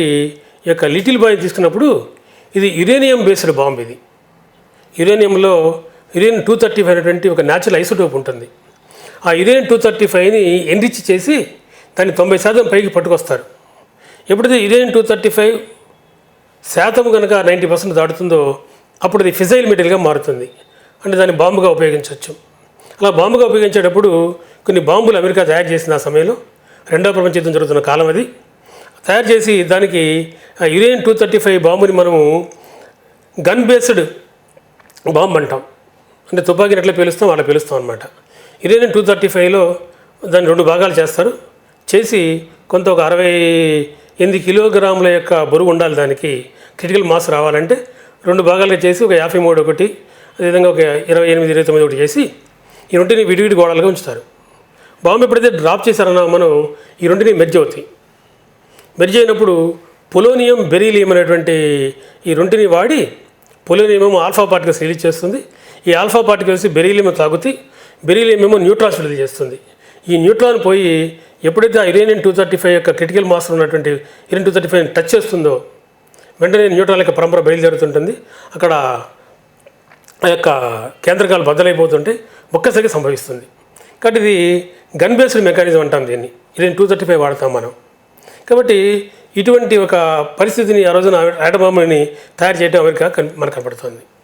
ఈ యొక్క little boy తీసుకున్నప్పుడు ఇది యురేనియం బేస్డ్ బాంబ్ ఇది. యురేనియంలో యురేనియం టూ థర్టీ ఫైవ్ అనేటువంటి ఒక న్యాచురల్ ఐసోటోప్ ఉంటుంది. ఆ యురేనియం టూ థర్టీ ఫైవ్ని ఎన్రిచ్ చేసి దాన్ని తొంభై శాతం పైకి పట్టుకొస్తారు. ఎప్పుడైతే యురేనియం టూ థర్టీ ఫైవ్ శాతం కనుక నైంటీ పర్సెంట్ దాటుతుందో అప్పుడు అది ఫిజైల్ మెటీరియల్గా మారుతుంది. అంటే దాన్ని బాంబుగా ఉపయోగించవచ్చు. అలా బాంబుగా ఉపయోగించేటప్పుడు కొన్ని బాంబులు అమెరికా తయారు చేసిన ఆ సమయంలో రెండవ ప్రపంచ యుద్ధం జరుగుతున్న కాలం అది. తయారు చేసి దానికి ఆ యురేనియం టూ థర్టీ ఫైవ్ బాంబుని మనము గన్ బేస్డ్ బాంబు అంటాం. అంటే తుపాకీని ఎట్లా పేలుస్తాం అలా పేలుస్తాం అనమాట యురేనియం టూ థర్టీ ఫైవ్లో దాన్ని రెండు భాగాలు చేస్తారు. చేసి కొంత ఒక అరవై ఎనిమిది కిలోగ్రాముల యొక్క బరువు ఉండాలి దానికి. క్రిటికల్ మాస్ రావాలంటే రెండు భాగాలుగా చేసి ఒక యాభై మూడు ఒకటి అదేవిధంగా ఒక ఇరవై ఎనిమిది ఇరవై తొమ్మిది ఒకటి చేసి ఈ రెంటిని విడివిడి గోడలుగా ఉంచుతారు. బాంబు ఎప్పుడైతే డ్రాప్ చేశారన్నా మనం ఈ రెంటిని మెర్జ్ అవుతాయి. మెర్జ్ అయినప్పుడు పొలోనియం బెరీలియం అనేటువంటి ఈ రెంటిని వాడి పొలోనియం ఏమో ఆల్ఫా పార్టికల్స్ రిలీజ్ చేస్తుంది. ఈ ఆల్ఫా పార్టికల్స్ బెరీలియం తాగుతాయి బెరీలియం ఏమో న్యూట్రాన్స్ రిలీజ్ చేస్తుంది. ఈ న్యూట్రాన్ పోయి ఎప్పుడైతే ఆ యురేనియం టూ థర్టీ ఫైవ్ యొక్క క్రిటికల్ మాస్ ఉన్నటువంటి uranium two thirty five touch చేస్తుందో వెంటనే న్యూట్రాన్ యొక్క పరంపర బయలుదేరుతుంటుంది. అక్కడ ఆ యొక్క కేంద్రకాలు బద్దలైపోతుంటే ఒక్కసారి సంభవిస్తుంది. కాబట్టి ఇది గన్ బేస్డ్ మెకానిజం అంటాం దీన్ని. ఇరేన్ టూ థర్టీ ఫైవ్ వాడతాం మనం. కాబట్టి ఇటువంటి ఒక పరిస్థితిని ఆ రోజున ఆటబాంబుని తయారు చేయడం అమెరికా కన్- మనకు కనపడుతుంది.